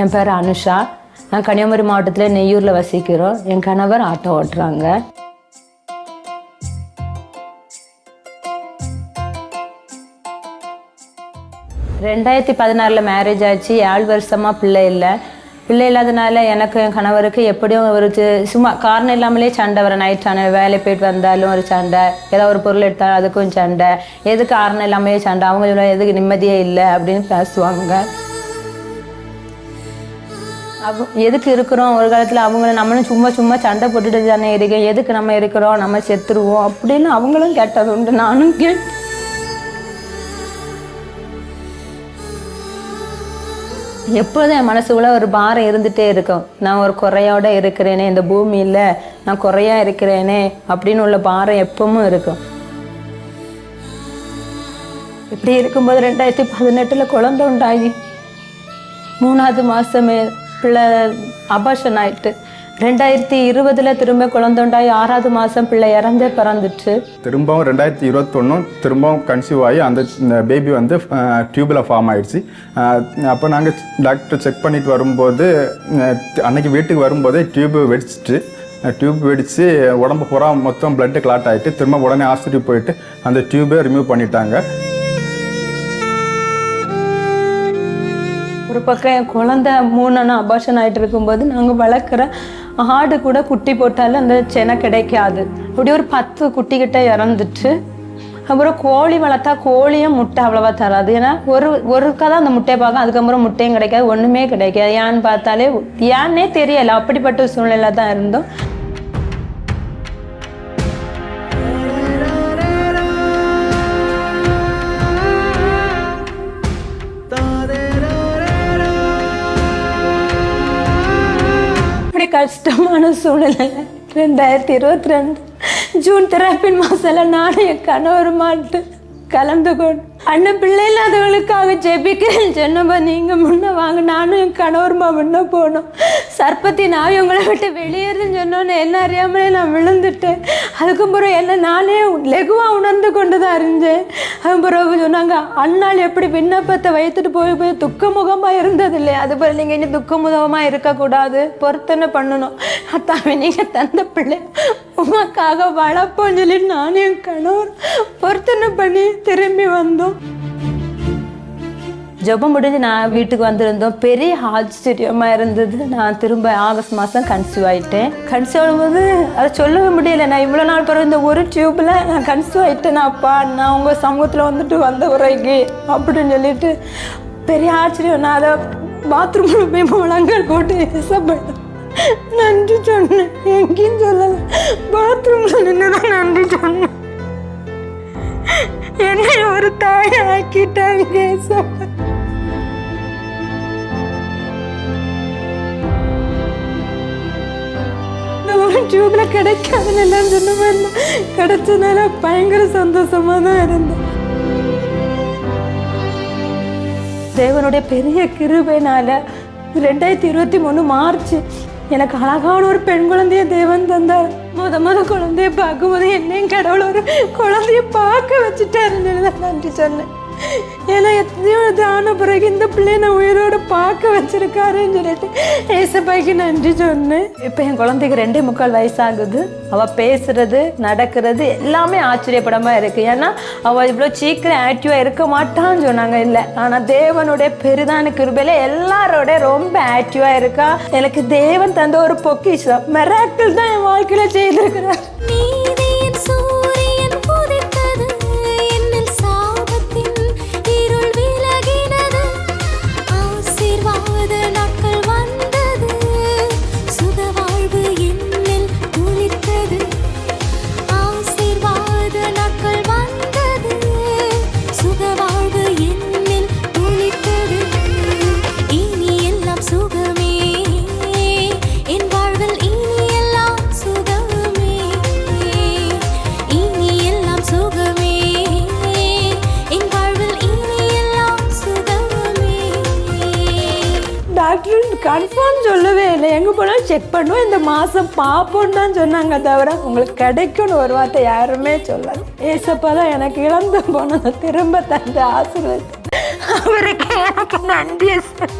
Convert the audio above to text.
என் பேர் அனுஷா. நான் கன்னியாகுமரி மாவட்டத்தில் நெய்யூரில் வசிக்கிறோம். என் கணவர் ஆட்டோ ஓட்டுறாங்க. ரெண்டாயிரத்தி பதினாறில் மேரேஜ் ஆச்சு. ஏழு வருஷமாக பிள்ளை இல்லை. பிள்ளை இல்லாதனால எனக்கு என் கணவருக்கு எப்படியும் ஒரு சும்மா காரணம் இல்லாமலே சண்டை வர நைட் சண்டை வேலை போயிட்டு வந்தாலும் ஒரு சண்டை. ஏதோ ஒரு பொருள் எடுத்தாலும் அதுக்கும் சண்டை. எது காரணம் இல்லாமலே சண்டை? அவங்க எதுக்கு நிம்மதியே இல்லை அப்படின்னு பேசுவாங்க. அவ எதுக்கு இருக்கிறோம்? ஒரு காலத்தில் அவங்கள நம்மளும் சும்மா சும்மா சண்டை போட்டுட்டு தானே இருக்கோம் எதுக்கு நம்ம இருக்கிறோம்? நம்ம செத்துருவோம். அப்படின்னு அவங்களும் கேட்டது உண்டு. நானும் கேட்டேன். எப்போதும் என் மனசுக்குள்ள ஒரு பாரம் இருந்துகிட்டே இருக்கும். நான் ஒரு குறையோட இருக்கிறேனே இந்த பூமியில் நான் குறையாக இருக்கிறேனே அப்படின்னு உள்ள பாரம் எப்பவும் இருக்கும். இப்படி இருக்கும்போது ரெண்டாயிரத்தி பதினெட்டில் குழந்தை உண்டாகி மூணாவது மாதமே பிள்ளை அபாஷன் ஆயிட்டு. ரெண்டாயிரத்தி இருபதுல திரும்ப குழந்தை ஆறாவது மாதம் பிள்ளை இறந்தே பிறந்துச்சு. திரும்பவும் ரெண்டாயிரத்தி இருபத்தொன்னும் திரும்பவும் கன்சீவ் ஆகி அந்த பேபி வந்து டியூபில் ஃபார்ம் ஆயிடுச்சு. அப்போ நாங்கள் டாக்டர் செக் பண்ணிட்டு வரும்போது அன்னைக்கு வீட்டுக்கு வரும்போதே டியூப் வெடிச்சிட்டு டியூப் வெடித்து உடம்பு பூரா மொத்தம் பிளட்டு கிளாட் ஆகிட்டு திரும்ப உடனே ஆஸ்பத்திரி போயிட்டு அந்த டியூபை ரிமூவ் பண்ணிட்டாங்க. ஒரு பக்கம் என் குழந்தை மூணு அபாஷன் ஆகிட்டு இருக்கும்போது நாங்கள் வளர்க்குற ஆடு கூட குட்டி போட்டாலும் அந்த செனை கிடைக்காது. அப்படி ஒரு பத்து குட்டிக்கிட்ட இறந்துட்டு அப்புறம் கோழி வளர்த்தா கோழியும் முட்டை அவ்வளோவா தராது. ஏன்னா ஒரு ஒருக்கா தான் அந்த முட்டையை பார்க்கும் அதுக்கப்புறம் முட்டையும் கிடைக்காது ஒன்றுமே கிடைக்காது. ஏன்னு பார்த்தாலே ஏன்னே தெரியலை. அப்படிப்பட்ட சூழ்நிலை தான் இருந்தோம். கஷ்டமான சூழ்நிலை. ரெண்டாயிரத்தி இருபத்தி ரெண்டு ஜூன் திறப்பின் மாசத்துல நானும் என் கணவர் மாட்டு கலந்து கொண்டு அண்ணன் பிள்ளை இல்லாதவங்களுக்காக ஜெபிக்கிறேன். சொன்னப்ப நீங்க முன்ன வாங்க. நானும் என் கணவருமா முன்ன போனோம். சர்ப்பத்தி நான் உங்களை விட்டு வெளியேற சொன்னோன்னே என்ன அறியாமலே நான் விழுந்துட்டேன். அதுக்கப்புறம் என்ன நானே லெகுவாக உணர்ந்து கொண்டு தான் அறிஞ்சேன். அதுக்கு பிறகு சொன்னாங்க அண்ணாள் எப்படி விண்ணப்பத்தை வைத்துட்டு போய் போய் துக்கமுகமாக இருந்தது இல்லையா அது போல நீங்கள் இனி துக்கமுகமாக இருக்கக்கூடாது. பொருத்தனை பண்ணணும். அத்தாவே நீங்கள் தந்த பிள்ளை. உமக்காக வளர்ப்போம் சொல்லி நானும் என் கணவர் பொருத்தனை பண்ணி திரும்பி வந்தோம். ஜெபம் முடிஞ்சு நான் வீட்டுக்கு வந்திருந்தோம். பெரிய ஆச்சரியமாக இருந்தது. நான் திரும்ப ஆகஸ்ட் மாதம் கன்சீவ் ஆகிட்டேன் கன்சீவ் ஆகும்போது அதை சொல்லவே முடியல. நான் இவ்வளோ நாள் பிறகு இந்த ஒரு டியூப்பில் நான் கன்சீவ் ஆகிட்டேன் அப்பா நான் உங்கள் சமூகத்தில் வந்துட்டு வந்த உரைக்கு அப்படின்னு சொல்லிட்டு பெரிய ஆச்சரியம். நான் அதை பாத்ரூமில் போய் முழங்கால் போட்டு இசப்பட்டேன் நன்றி சொன்னேன். எங்கேயும் சொல்லலை. பாத்ரூமில் நின்று தான் நன்றி சொன்னேன். என்னை ஒரு தாய் ஆக்கிட்டாங்க ஏசப்பா. கிடைக்காதுன்னு எல்லாம் சொன்ன மாதிரி கிடைச்சதுனால பயங்கர சந்தோஷமா தான் இருந்தேன் தேவனுடைய பெரிய கிருபைனால ரெண்டாயிரத்தி இருபத்தி மூணு மார்ச் எனக்கு அழகான ஒரு பெண் குழந்தைய தேவன் தந்தார் முத முத குழந்தைய பார்க்கும்போது என்னையும் கடவுள் ஒரு குழந்தைய பார்க்க வச்சுட்டாருன்னு தான் நன்றி சொன்னேன் ஏன்னா எத்தனையோ தான ஆன பிறகு இந்த பிள்ளைய நான் உயிரோட பார்க்க வச்சிருக்காருன்னு சொல்லிட்டு ஏசப்பாய்க்கு நன்றி சொன்னேன். இப்போ என் குழந்தைக்கு ரெண்டே முக்கால் வயசாகுது. அவள் பேசுறது நடக்கிறது எல்லாமே ஆச்சரியப்படமா இருக்கு. ஏன்னா அவள் இவ்வளோ சீக்கிரம் ஆக்டிவாக இருக்க மாட்டான்னு சொன்னாங்க. இல்லை ஆனால் தேவனுடைய பெரிதான கிருபையில எல்லாரோட ரொம்ப ஆக்டிவாக இருக்கா. எனக்கு தேவன் தந்த ஒரு பொக்கிஷம். மெராக்கிள் தான் என் வாழ்க்கையில் செய்திருக்கிறார். டாக்டர் கன்ஃபார்ம் சொல்லவே இல்லை. எங்கே போனாலும் செக் பண்ணுவோம். இந்த மாதம் பார்ப்போம்னு தான் சொன்னாங்க தவிர உங்களுக்கு கிடைக்கும்னு ஒரு வார்த்தை யாருமே சொல்லல. ஏசப்பா தான் எனக்கு இழந்து போனதை திரும்ப தந்து ஆசீர்வதி. அவருக்கு எனக்கு நன்றி சார்